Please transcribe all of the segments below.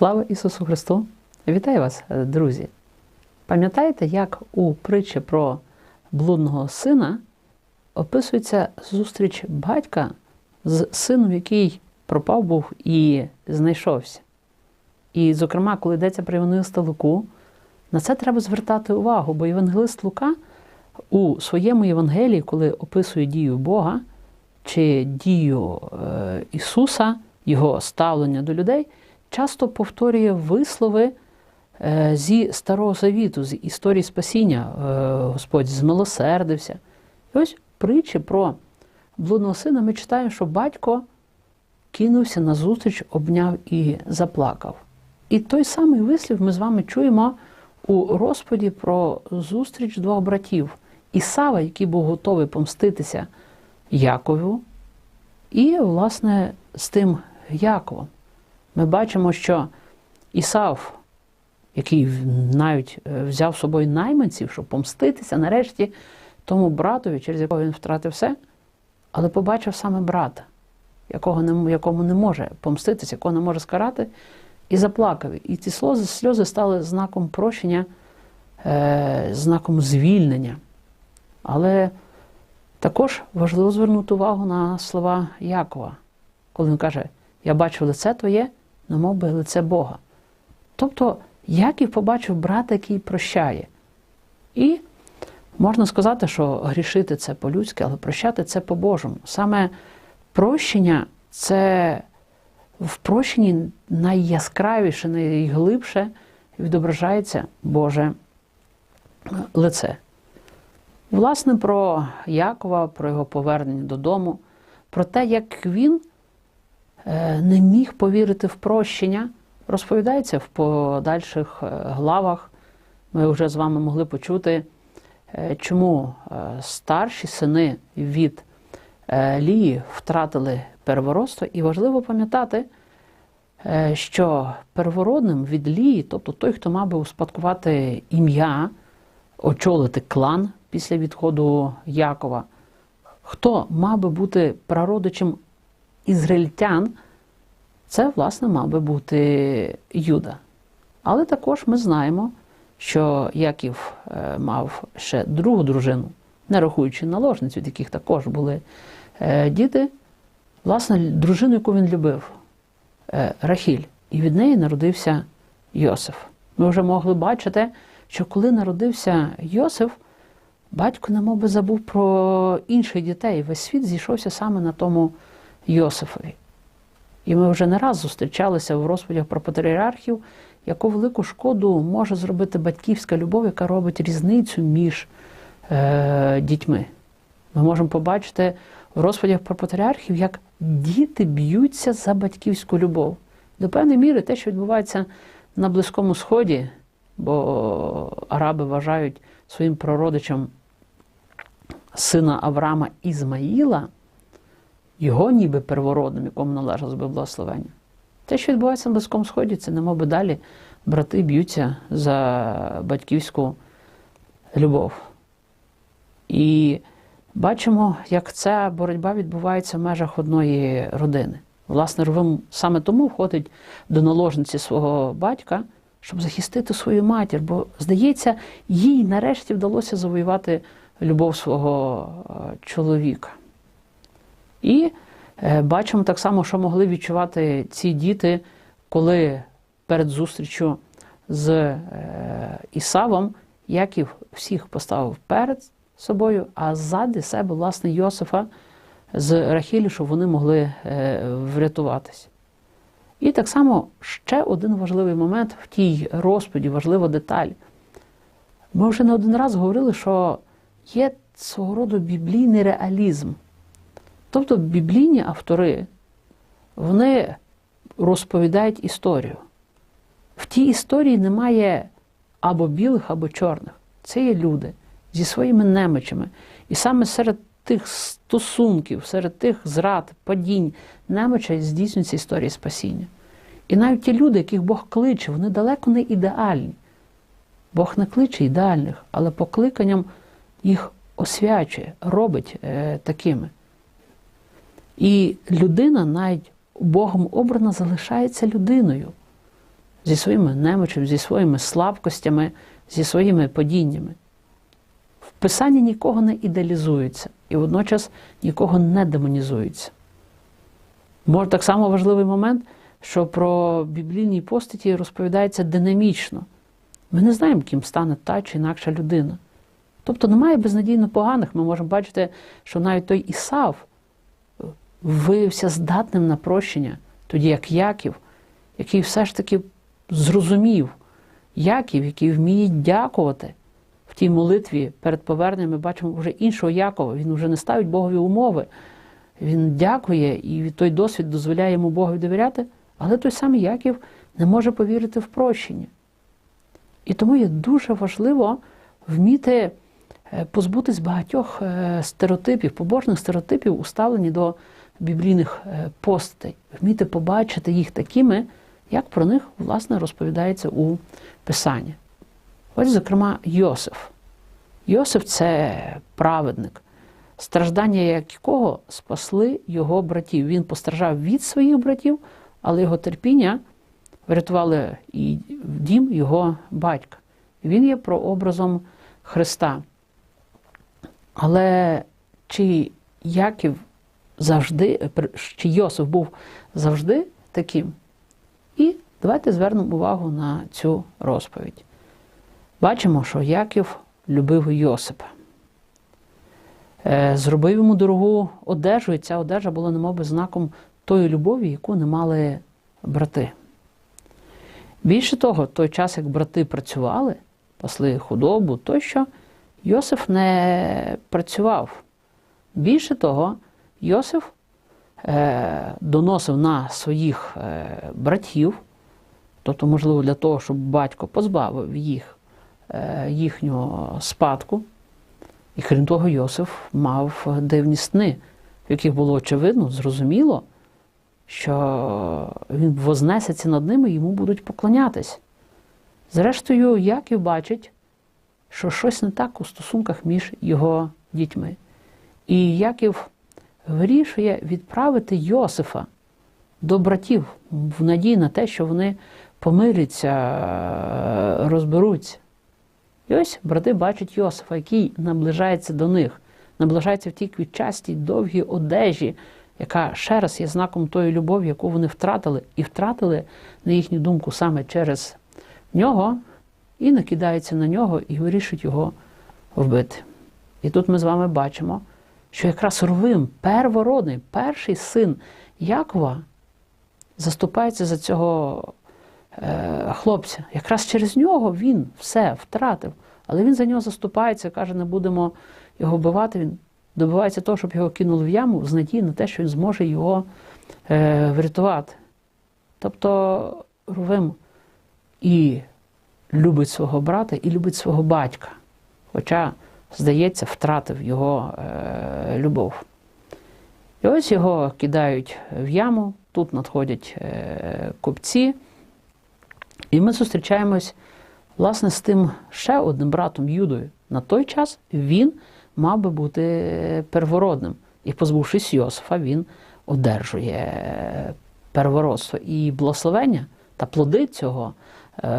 Слава Ісусу Христу! Вітаю вас, е, друзі! Пам'ятаєте, як у притчі про блудного сина описується зустріч батька з сином, який пропав був і знайшовся? І, зокрема, коли йдеться про Євангелиста Луку, на це треба звертати увагу, бо Євангелист Лука у своєму Євангелії, коли описує дію Бога чи дію е, Ісуса, Його ставлення до людей, часто повторює вислови е, зі Старого Завіту, з історії спасіння. Е, Господь змилосердився. І ось притчі про блудного сина ми читаємо, що батько кинувся на зустріч, обняв і заплакав. І той самий вислів ми з вами чуємо у розповіді про зустріч двох братів. Ісава, який був готовий помститися Якову, і, власне, з тим Яковом. Ми бачимо, що Ісав, який навіть е, взяв з собою найманців, щоб помститися нарешті тому братові, через якого він втратив все, але побачив саме брата, якого не, якому не може помститися, якого не може скарати, і заплакав. І ці сльози, сльози стали знаком прощення, е, знаком звільнення. Але також важливо звернути увагу на слова Якова, коли він каже: Я бачив лице твоє, не мов би лице Бога. Тобто Яків побачив брата, який прощає. І можна сказати, що грішити це по-людськи, але прощати це по-божому. Саме прощення це в прощенні найяскравіше, найглибше відображається Боже лице. Власне, про Якова, про його повернення додому, про те, як він не міг повірити в прощення, розповідається в подальших е, главах. Ми вже з вами могли почути, е, чому старші сини від Лії втратили первородство. І важливо пам'ятати, що первородним від Лії, тобто той, хто мав би успадкувати ім'я, очолити клан після відходу Якова, хто мав би бути прародичем ізраїльтян, це, власне, мав би бути Юда. Але також ми знаємо, що Яків е, мав ще другу дружину, не рахуючи наложницю, від яких також були е, діти, власне, дружину, яку він любив, е, Рахіль. І від неї народився Йосиф. Ми вже могли бачити, що коли народився Йосиф, батько немов би забув про інших дітей. Весь світ зійшовся саме на тому Йосифові. І ми вже не раз зустрічалися в розповідях про патріархів, яку велику шкоду може зробити батьківська любов, яка робить різницю між е, дітьми. Ми можемо побачити в розповідях про патріархів, як діти б'ються за батьківську любов. До певної міри те, що відбувається на Близькому Сході, бо араби вважають своїм прородичем сина Авраама Ізмаїла, його ніби первородним, якому належало би благословення. Те, що відбувається на Близькому Сході, це не би далі брати б'ються за батьківську любов. І бачимо, як ця боротьба відбувається в межах одної родини. Власне, Ровим саме тому входить до наложниці свого батька, щоб захистити свою матір, бо, здається, їй нарешті вдалося завоювати любов свого е, чоловіка. І е, бачимо так само, що могли відчувати ці діти, коли перед зустрічю з е, Ісавом Яків всіх поставив перед собою, а ззади себе, власне, Йосифа з Рахілі, щоб вони могли врятуватися. І так само ще один важливий момент в тій розповіді, важлива деталь. Ми вже не один раз говорили, що є свого роду біблійний реалізм. Тобто біблійні автори вони розповідають історію. В тій історії немає або білих, або чорних. Це є люди зі своїми немичами. І саме серед тих стосунків, серед тих зрад, падінь, немочей здійснюється історія спасіння. І навіть ті люди, яких Бог кличе, вони далеко не ідеальні. Бог не кличе ідеальних, але покликанням їх освячує, робить е, такими. І людина, навіть Богом обрана, залишається людиною. зі своїми немочами, зі своїми слабкостями, зі своїми падіннями. В Писанні нікого не ідеалізується і водночас нікого не демонізується. Може, так само важливий момент, що про біблійні постаті розповідається динамічно. Ми не знаємо, ким стане та чи інакша людина. Тобто немає безнадійно поганих. Ми можемо бачити, що навіть той Ісав виявився здатним на прощення, тоді як Яків, який все ж таки зрозумів, Яків, який вміє дякувати. В тій молитві перед поверненням ми бачимо вже іншого Якова. Він вже не ставить Богові умови. Він дякує, і той досвід дозволяє йому Богові довіряти, але той самий Яків не може повірити в прощення. І тому є дуже важливо вміти позбутись багатьох стереотипів, побожних стереотипів, уставлені до біблійних постатей, вміти побачити їх такими, як про них, власне, розповідається у Писанні. Ось, зокрема, Йосиф. Йосиф це праведник, страждання якого спасли його братів. Він постраждав від своїх братів, але його терпіння врятували і дім його батька. Він є прообразом Христа. Але чи Яків завжди, чи Йосиф був завжди таким? І давайте звернемо увагу на цю розповідь. Бачимо, що Яків любив Йосипа. Зробив йому дорогу одежу, і ця одежа була немов знаком тої любові, яку не мали брати. Більше того, той час, як брати працювали, пасли худобу тощо, Йосиф не працював. Більше того, Йосиф е, доносив на своїх е, братів, тобто, можливо, для того, щоб батько позбавив їх е, їхнього спадку. І крім того, Йосиф мав дивні сни, в яких було очевидно, зрозуміло, що він вознесеться над ними і йому будуть поклонятись. Зрештою, Яків бачить, що щось не так у стосунках між його дітьми. І Яків вирішує відправити Йосифа до братів в надії на те, що вони помиряться, розберуться. І ось брати бачать Йосифа, який наближається до них, наближається в тій квітчастій довгій одежі, яка ще раз є знаком тої любові, яку вони втратили, і втратили, на їхню думку, саме через нього, і накидаються на нього і вирішують його вбити. І тут ми з вами бачимо, що якраз Рувим, первородний, перший син Якова, заступається за цього е, хлопця. Якраз через нього він все втратив. Але він за нього заступається, каже, не будемо його вбивати. Він добивається того, щоб його кинули в яму з надії на те, що він зможе його е, врятувати. Тобто Рувим і любить свого брата, і любить свого батька. Хоча, здається, втратив його е, любов. І ось його кидають в яму, тут надходять е, купці, і ми зустрічаємось власне з тим ще одним братом Юдою. На той час він мав би бути первородним. І, позбувшись Йосифа, він одержує первородство і благословення та плоди цього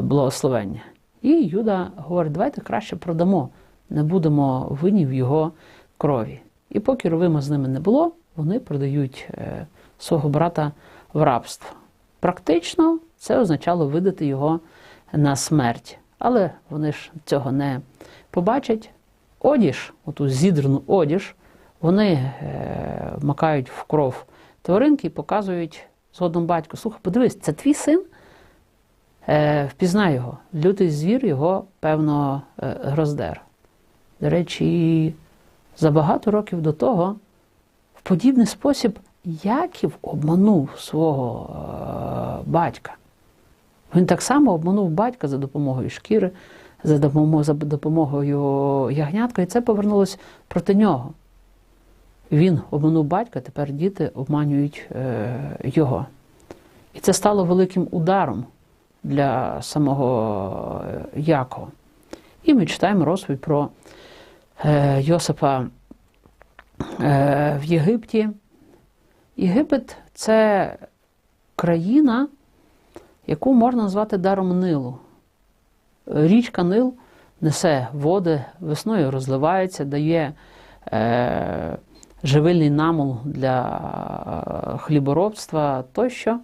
благословення. І Юда говорить, давайте краще продамо, не будемо винні в його крові. І поки ровима з ними не було, вони продають свого брата в рабство. Практично це означало видати його на смерть. Але вони ж цього не побачать. Одіж, оту зідрану одіж, вони е, макають в кров тваринки і показують згодом батьку. Слухай, подивись, це твій син? Е, Впізнай його. Лютий звір його, певно, е, гроздер. До речі, за багато років до того, в подібний спосіб Яків обманув свого е, батька. Він так само обманув батька за допомогою шкіри, за допомогою, ягнятка, і це повернулося проти нього. Він обманув батька, тепер діти обманюють е, його. І це стало великим ударом для самого Якова. І ми читаємо розповідь про е, Йосипа е, в Єгипті. Єгипет це країна, яку можна назвати даром Нилу. Річка Нил несе води, весною розливається, дає е, живильний намул для е, хліборобства тощо.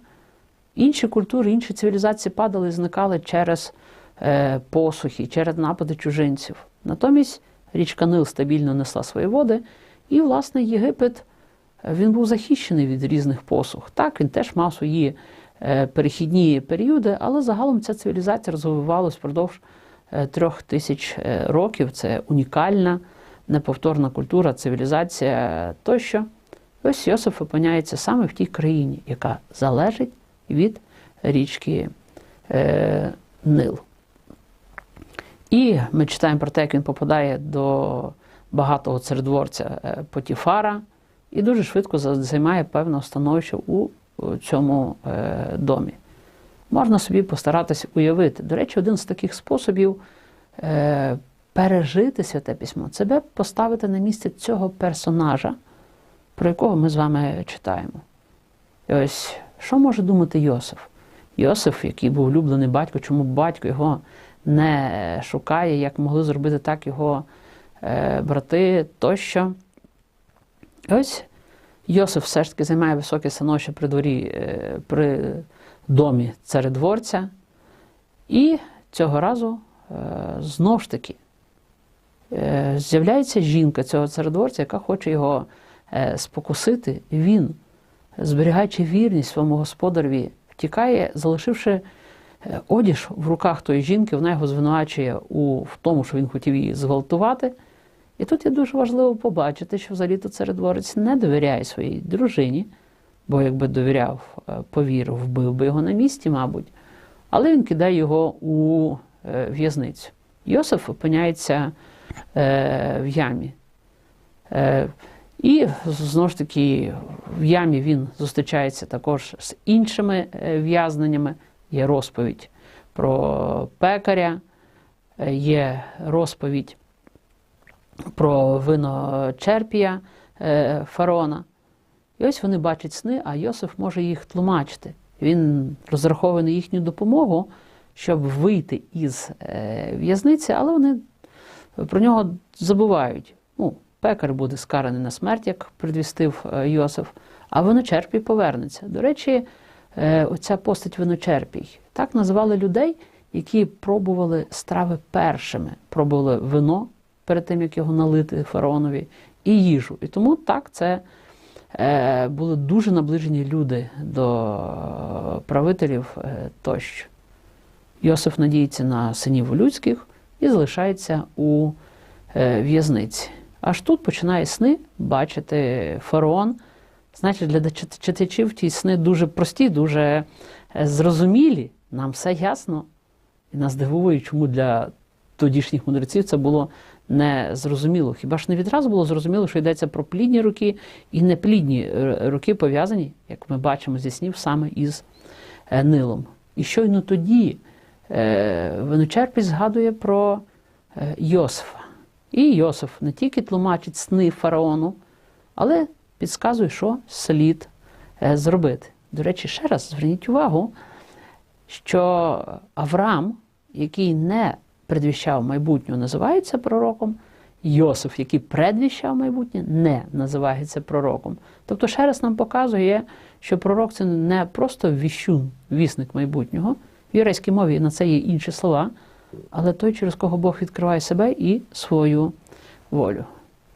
Інші культури, інші цивілізації падали і зникали через е, посухи, через напади чужинців. Натомість річка Нил стабільно несла свої води, і, власне, Єгипет е, він був захищений від різних посух. Так, він теж мав свої е, перехідні періоди, але загалом ця цивілізація розвивалась впродовж е, трьох тисяч років. Це унікальна, неповторна культура, цивілізація тощо. Ось Йосиф опиняється саме в тій країні, яка залежить від річки Нил. І ми читаємо про те, як він попадає до багатого царедворця е, Потіфара і дуже швидко займає певне становище у у цьому е, домі. Можна собі постаратися уявити. До речі, один з таких способів е, пережити святе письмо себе поставити на місце цього персонажа, про якого ми з вами читаємо. І ось що може думати Йосиф? Йосиф, який був улюблений батько, чому батько його не шукає, як могли зробити так його е, брати тощо. Ось Йосиф все ж таки займає високе становище при дворі, е, при домі царедворця. І цього разу е, знов ж таки з'являється жінка цього царедворця, яка хоче його спокусити. Він, зберігаючи вірність своєму господареві, втікає, залишивши одіж в руках тої жінки, вона його звинувачує у, в тому, що він хотів її зґвалтувати. І тут є дуже важливо побачити, що взагалі-то царедворець не довіряє своїй дружині, бо якби довіряв, е, повірив, вбив би його на місці, мабуть. Але він кидає його у е, в'язницю. Йосиф опиняється е, в ямі. Е, І знову ж таки, в ямі він зустрічається також з іншими е, в'язненнями. Є розповідь про пекаря, є розповідь про виночерпія е, фараона. І ось вони бачать сни, а Йосиф може їх тлумачити. Він розраховує на їхню допомогу, щоб вийти із е, в'язниці, але вони про нього забувають. Ну, пекар буде скараний на смерть, як предвістив е, Йосиф, а виночерпій повернеться. До речі, оця постать виночерпій. Так називали людей, які пробували страви першими, пробували вино перед тим, як його налити фараонові, і їжу. І тому так це е, були дуже наближені люди до правителів е, тощо. Йосиф надіється на синів людських і залишається у е, в'язниці. Аж тут починає сни бачити фараон. Значить, для читачів ті сни дуже прості, дуже е, зрозумілі. Нам все ясно. І нас дивує, чому для тодішніх мудреців це було не зрозуміло. Хіба ж не відразу було зрозуміло, що йдеться про плідні руки і неплідні е, руки пов'язані, як ми бачимо зі снів, саме із е, Нилом. І щойно тоді виночерпець згадує про Йосифа. І Йосиф не тільки тлумачить сни фараону, але підказує, що слід е, зробити. До речі, ще раз зверніть увагу, що Авраам, який не предвіщав майбутнього, називається пророком. Йосиф, який предвіщав майбутнє, не називається пророком. Тобто, ще раз нам показує, що пророк це не просто віщун, вісник майбутнього. В єврейській мові на це є інші слова, але той, через кого Бог відкриває себе і свою волю.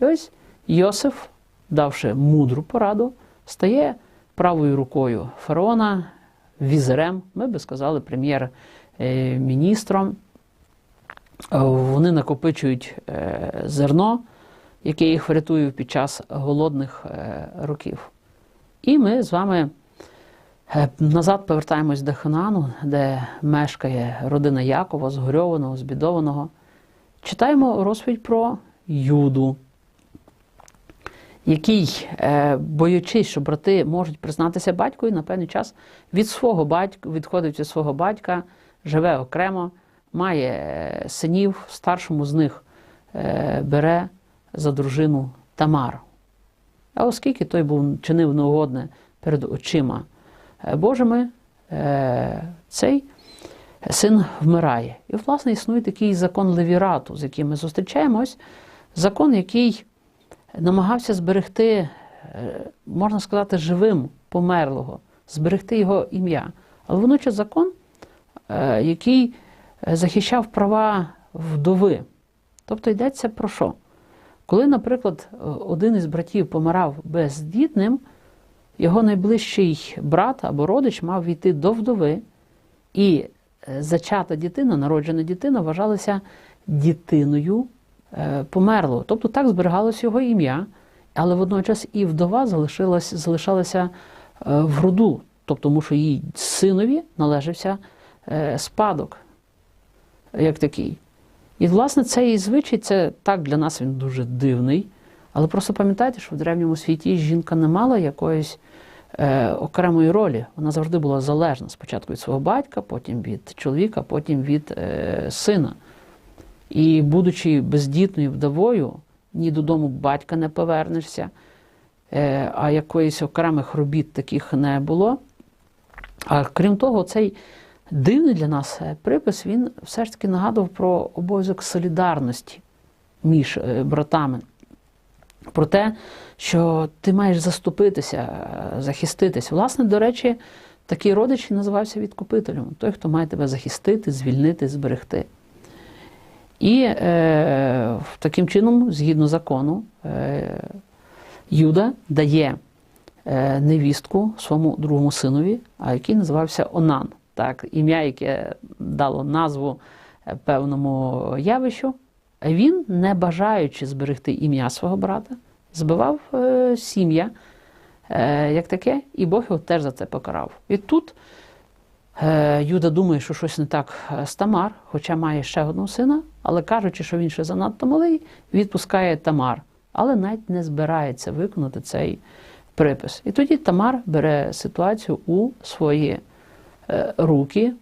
І ось Йосиф, давши мудру пораду, стає правою рукою фараона, візерем, ми би сказали, прем'єр-міністром. Е, Вони накопичують е, зерно, яке їх врятує під час голодних е, років. І ми з вами назад повертаємось до Ханану, де мешкає родина Якова, згорьованого, збідованого. Читаємо розповідь про Юду, який, е, боючись, що брати можуть признатися батькою, на певний час від свого батька, відходить від свого батька, живе окремо, має е, синів, старшому з них е, бере за дружину Тамару. А оскільки той був чинив неугодне перед очима Божими, цей син вмирає. І, власне, існує такий закон Левірату, з яким ми зустрічаємось. Закон, який намагався зберегти, е, можна сказати, живим померлого, зберегти його ім'я. Але водночас закон, е, який захищав права вдови. Тобто йдеться про що? Коли, наприклад, один із братів помирав бездітним, його найближчий брат або родич мав війти до вдови, і е, зачата дитина, народжена дитина, вважалася дитиною е, померлого. Тобто так зберігалось його ім'я, але водночас і вдова залишилась, залишалася е, в роду, тобто тому що її синові належався спадок як такий. І, власне, цей звичай, це так для нас він дуже дивний. Але просто пам'ятайте, що в древньому світі жінка не мала якоїсь е, окремої ролі. Вона завжди була залежна спочатку від свого батька, потім від чоловіка, потім від е, сина. І, будучи бездітною вдовою, ні додому батька не повернешся, е, а якоїсь окремих робіт таких не було. А крім того, цей дивний для нас е, припис, він все ж таки нагадував про обов'язок солідарності між е, братами. Про те, що ти маєш заступитися, захиститись. Власне, до речі, такий родич називався відкупителем, той, хто має тебе захистити, звільнити, зберегти. І е, таким чином, згідно закону, е, Юда дає е, невістку своєму другому синові, який називався Онан так, ім'я, яке дало назву е, певному явищу, він, не бажаючи зберегти ім'я свого брата, збивав е, сім'я е, як таке, і Бог його теж за це покарав. І тут Юда думає, що щось не так е, з Тамар, хоча має ще одного сина, але кажучи, що він ще занадто малий, відпускає Тамар, але навіть не збирається виконати цей припис. І тоді Тамар бере ситуацію у свої. Е, руки,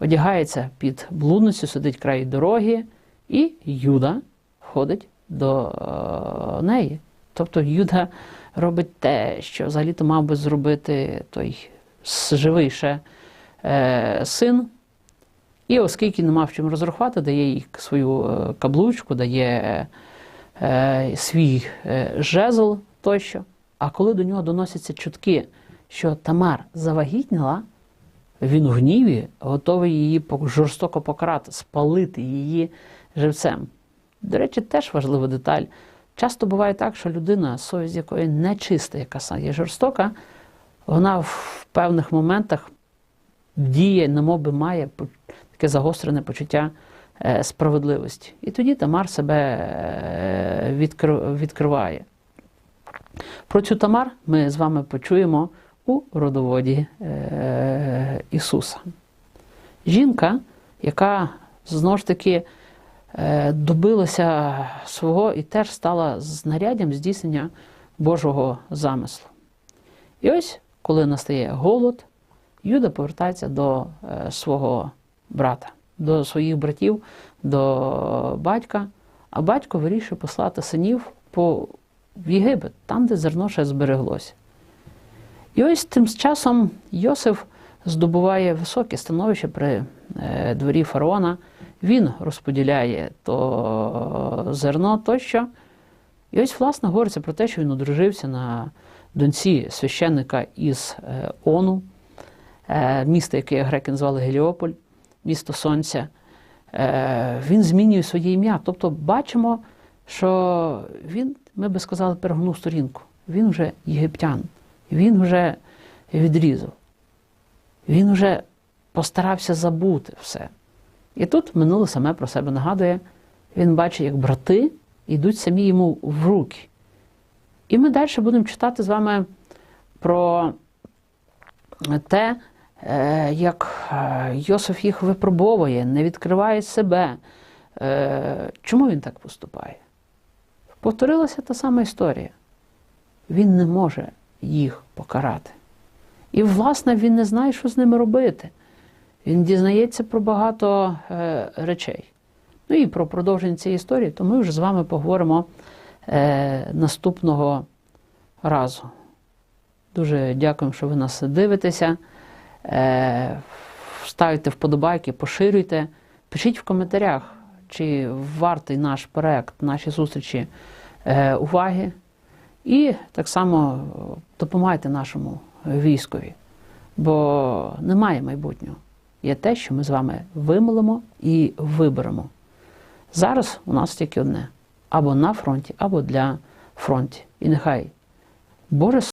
одягається під блудницю, сидить край дороги, і Юда входить до е, неї. Тобто Юда робить те, що взагалі-то мав би зробити той живий ще е, син. І оскільки не мав чим розрахувати, дає їй свою каблучку, дає свій жезл тощо. А коли до нього доносяться чутки, що Тамар завагітніла, він у гніві готовий її жорстоко покарати, спалити її живцем. До речі, теж важлива деталь. Часто буває так, що людина, совість якої нечиста, яка є жорстока, вона в певних моментах діє, немоби має таке загострене почуття е, справедливості. І тоді Тамар себе е, відкриває. Про цю Тамар ми з вами почуємо у родоводі е, Ісуса. Жінка, яка знову ж таки добилася свого і теж стала знаряддям здійснення Божого замислу. І ось, коли настає голод, Юда повертається до е, свого брата, до своїх братів, до батька, а батько вирішує послати синів в Єгипет, там, де зерно ще збереглося. І ось тим часом Йосиф здобуває високе становище при е, дворі фараона, він розподіляє то зерно тощо. І ось, власне, говориться про те, що він одружився на доньці священника із е, Ону, е, міста, яке греки назвали Геліополь, місто Сонця. Він змінює своє ім'я. Тобто бачимо, що він, ми би сказали, перегнув сторінку. Він вже єгиптян він вже відрізав. Він вже постарався забути все. І тут минуле саме про себе нагадує, він бачить, як брати йдуть самі йому в руки. І ми далі будемо читати з вами про те, е, як е, Йосиф їх випробовує, не відкриває себе. Е, чому він так поступає? Повторилася та сама історія. Він не може їх покарати. І, власне, він не знає, що з ними робити. Він дізнається про багато е, речей. Ну і про продовження цієї історії, то ми вже з вами поговоримо е, наступного разу. Дуже дякуємо, що ви нас дивитеся. Е, ставте вподобайки, поширюйте, пишіть в коментарях, чи вартий наш проект, наші зустрічі е, уваги. І так само допомагайте нашому військові, бо немає майбутнього. Є те, що ми з вами вимолимо і виберемо. Зараз у нас тільки одне: або на фронті, або для фронті. І нехай Боже